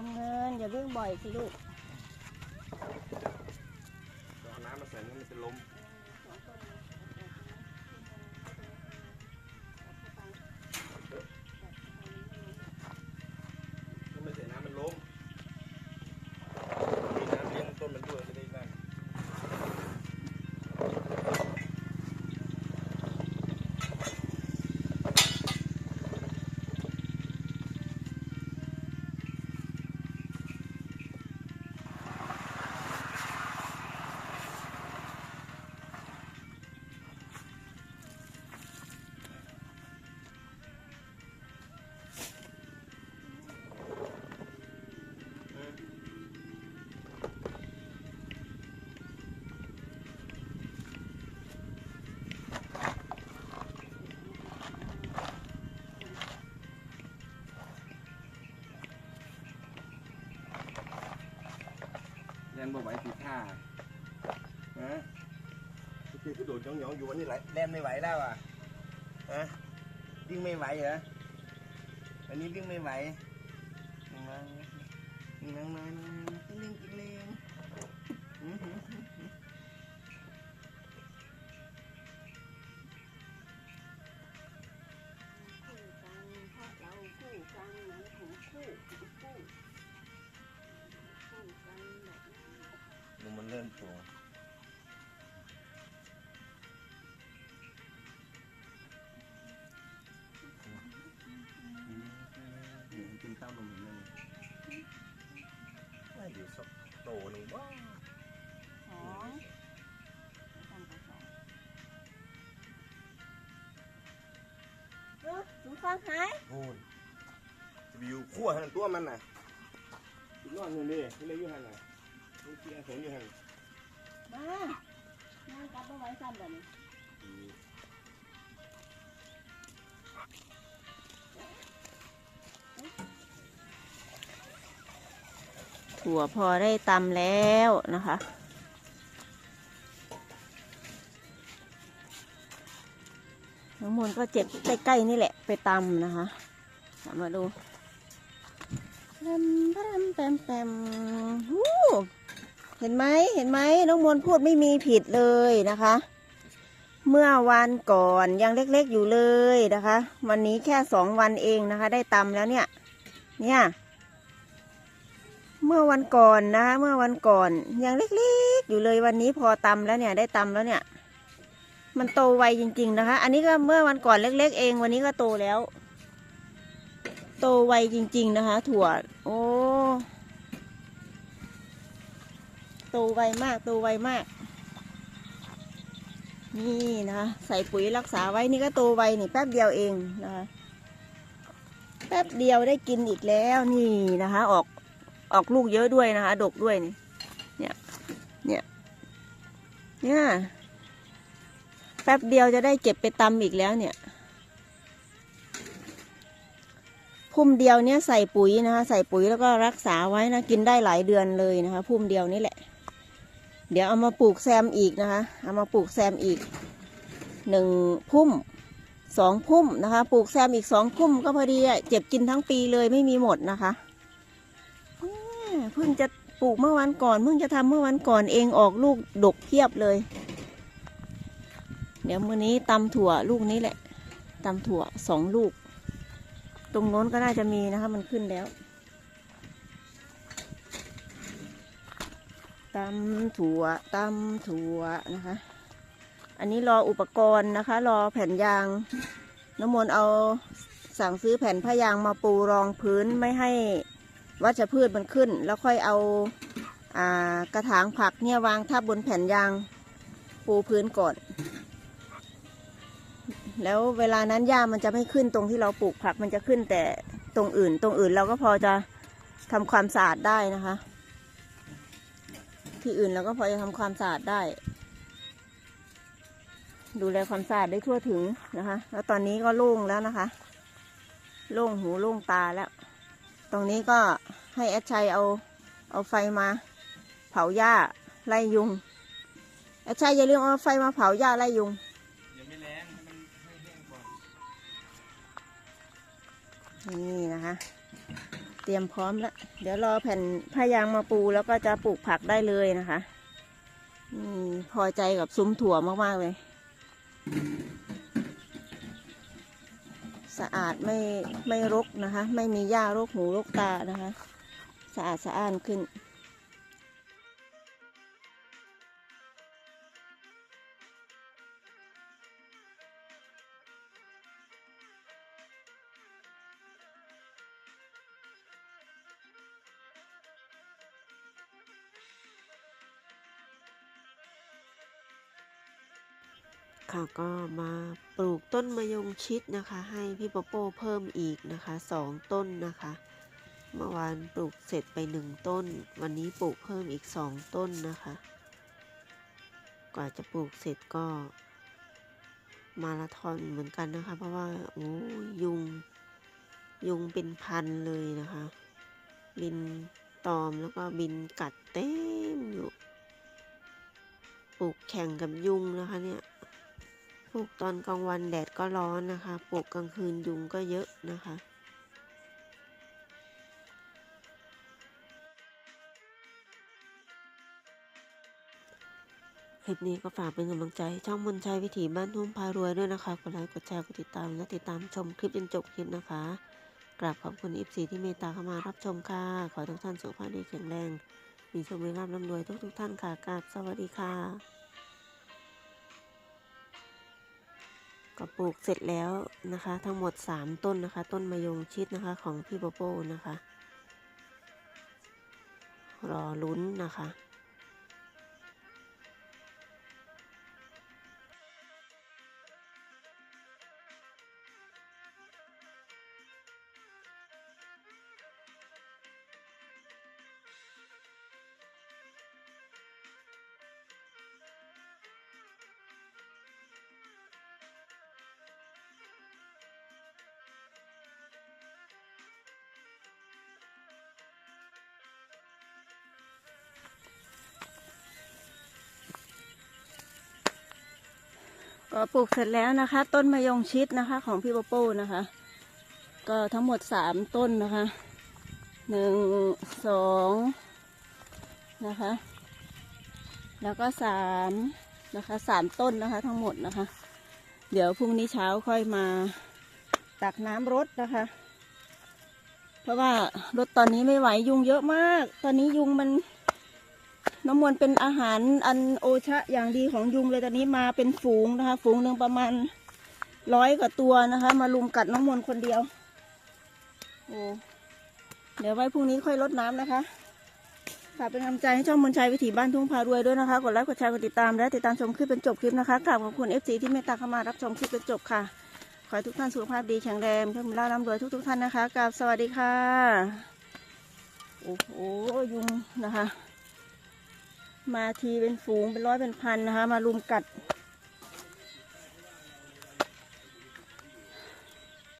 ทำเงินอย่าวิ่งบ่อยสิลูกเอาน้ำมาใส่นี่มันจะล้ม เล่นบ่ไหวติดท่าฮะคือคือโดดหยองๆอยู่วันนี้ไหลเล่นไม่ไหวแล้วอะฮะวิ่งไม่ไหวเหรอวันนี้วิ่งไม่ไหวนั่งมานั่งมานั่งมากินเดูมันเริ่มโตกินข้าวลมเหมือนกันไม่เดี๋ยวสักโตหนึ่งว้าส มันน่ะอยู่นอนอยู่นี่ที่เลยอยู่หันน่ะนี่ที่อานั่งกลับมาไว้ซ้ำแบบนี้ถั่วพอได้ตำแล้วนะคะ น้องมนก็เจ็บใกล้ๆนี่แหละไปตำนะคะเอามาดูแปมแปมแปมแปมฮู้ เห็นไหมเห็นไหมน้องมนพูดไม่มีผิดเลยนะคะ เมื่อวันก่อนยังเล็กๆอยู่เลยนะคะ วันนี้แค่สองวันเองนะคะ ได้ตำแล้วเนี่ย เนี่ย เมื่อวันก่อนนะคะเมื่อวันก่อนยังเล็กๆอยู่เลยวันนี้พอตำแล้วเนี่ยได้ตำแล้วเนี่ย มันโตไวจริง ๆนะคะ อันนี้ก็เมื่อวันก่อนเล็ก ๆ เอง วันนี้ก็โตแล้ว โตไวจริง ๆนะคะ ถั่ว โอ้ โตไวมากโตไวมาก นี่นะคะใส่ปุ๋ยรักษาไว้นี่ก็โตไวนี่แป๊บเดียวเองนะคะแป๊บเดียวได้กินอีกแล้วนี่นะคะ ออกออกลูกเยอะด้วยนะคะ ดกด้วยนี่เนี่ยเนี่ยเนี่ยแป๊บเดียวจะได้เก็บไปตำอีกแล้วเนี่ยพุ่มเดียวเนี่ยใส่ปุ๋ยนะคะ ใส่ปุ๋ยแล้วก็รักษาไว้นะกินได้หลายเดือนเลยนะคะ พุ่มเดียวนี่แหละ เดี๋ยวเอามาปลูกแซมอีกนะคะ เอามาปลูกแซมอีกหนึ่งพุ่มสองพุ่มนะคะ ปลูกแซมอีกสองพุ่มก็พอดีอะเจ็บกินทั้งปีเลยไม่มีหมดนะคะเพิ่งจะปลูกเมื่อวันก่อนเพิ่งจะทำเมื่อวันก่อนเองออกลูกดกเพียบเลย เดี๋ยวมื้อนี้ตำถั่วลูกนี้แหละตำถั่วสองลูก ตรงโน้นก็น่าจะมีนะคะ มันขึ้นแล้ว ตำถั่วตำถั่วนะคะ อันนี้รออุปกรณ์นะคะ รอแผ่นยาง น้ำมนต์เอาสั่งซื้อแผ่นผ้ายางมาปูรองพื้นไม่ให้วัชพืชมันขึ้น แล้วค่อยเอาอ่ากระถางผักเนี่ยวางทับบนแผ่นยางปูพื้นก่อน แล้วเวลานั้นหญ้ามันจะไม่ขึ้นตรงที่เราปลูกผักมันจะขึ้นแต่ตรงอื่น ตรงอื่นเราก็พอจะทำความสะอาดได้นะคะ ที่อื่นเราก็พอจะทำความสะอาดได้ ดูแลความสะอาดได้ทั่วถึงนะคะ แล้วตอนนี้ก็โล่งแล้วนะคะ โล่งหูโล่งตาแล้ว ตรงนี้ก็ให้แอดชัยเอาเอาไฟมา เผาหญ้าไล่ยุงแอดชัยอย่าลืมเอาไฟมาเผาหญ้าไล่ยุงยังไม่แรงอันนนี่นะคะ ตรียมพร้อมแล้ว เดี๋ยวรอแผ่นผ้ายางมาปูแล้วก็จะปลูกผักได้เลยนะคะนี่พอใจกับซุ้มถั่วมาก ๆ เลย สะอาดไม่ไม่รกนะคะ ไม่มีหญ้ารกหูรกตานะคะ สะอาดสะอ้านขึ้น ค่ะก็มาปลูกต้นมะยงชิดนะคะ ให้พี่โปโป้เพิ่มอีกนะคะสองต้นนะคะ เมื่อวานปลูกเสร็จไปหนึ่งต้น วันนี้ปลูกเพิ่มอีกสองต้นนะคะ กว่าจะปลูกเสร็จก็มาราธอนเหมือนกันนะคะ เพราะว่าโอ้ยยุงยุงเป็นพันเลยนะคะ บินตอมแล้วก็บินกัดเต็มอยู่ปลูกแข่งกับยุงนะคะเนี่ย ลูกตอนกลางวันแดดก็ร้อนนะคะ ปลูกกลางคืนยุงก็เยอะนะคะคลิปนี้ก็ฝากเป็นกำลังใจ ช่องมนชัยวิถีบ้านทุ่งพารวยด้วยนะคะ กดไลค์ กดแชร์ กดติดตาม และติดตามชมคลิปจนจบคลิปนะคะ กราบขอบคุณอิฟซีที่เมตตาเข้ามารับชมค่ะ ขอทุกท่านสุขภาพดีแข็งแรง มีโชคมีลาภร่ำรวยทุกทุกท่านค่ะกราบสวัสดีค่ะ ก็ปลูกเสร็จแล้วนะคะ ทั้งหมด 3 ต้นนะคะ ต้นมะยงชิดนะคะของพี่โปโป้นะคะ รอลุ้นนะคะ ก็ปลูกเสร็จแล้วนะคะ ต้นมะยงชิดนะคะ ของพี่โปโป้นะคะ ก็ทั้งหมดสามต้นนะคะหนึ่งสองนะคะ แล้วก็สามนะคะสามต้นนะคะทั้งหมดนะคะ เดี๋ยวพรุ่งนี้เช้าค่อยมาตักน้ำรดนะคะ เพราะว่ารถตอนนี้ไม่ไหวยุงเยอะมาก ตอนนี้ยุงมัน น้ำมนต์เป็นอาหารอันโอชะอย่างดีของยุงเลยตอนนี้มาเป็นฝูงนะคะ ฝูงหนึ่งประมาณร้อยกว่าตัวนะคะ มาลุมกัดน้ำมนต์คนเดียวโอ้เดี๋ยวไว้พรุ่งนี้ค่อยลดน้ำนะคะฝากเป็นกำลังใจให้ช่องมนชัยวิถีบ้านทุ่งพารวยด้วยนะคะ กดไลค์กดแชร์กดติดตามและติดตามชมคลิปเป็นจบคลิปนะคะกราบขอบคุณเอฟซีที่เมตตาเข้ามารับชมคลิปเป็นจบค่ะ ขอให้ทุกท่านสุขภาพดีแข็งแรงเพื่อมีล่าร่ำรวยทุกๆท่านนะคะกราบสวัสดีค่ะ โอ้โหยุงนะคะ มาทีเป็นฝูงเป็นร้อยเป็นพันนะคะ มารุมกัด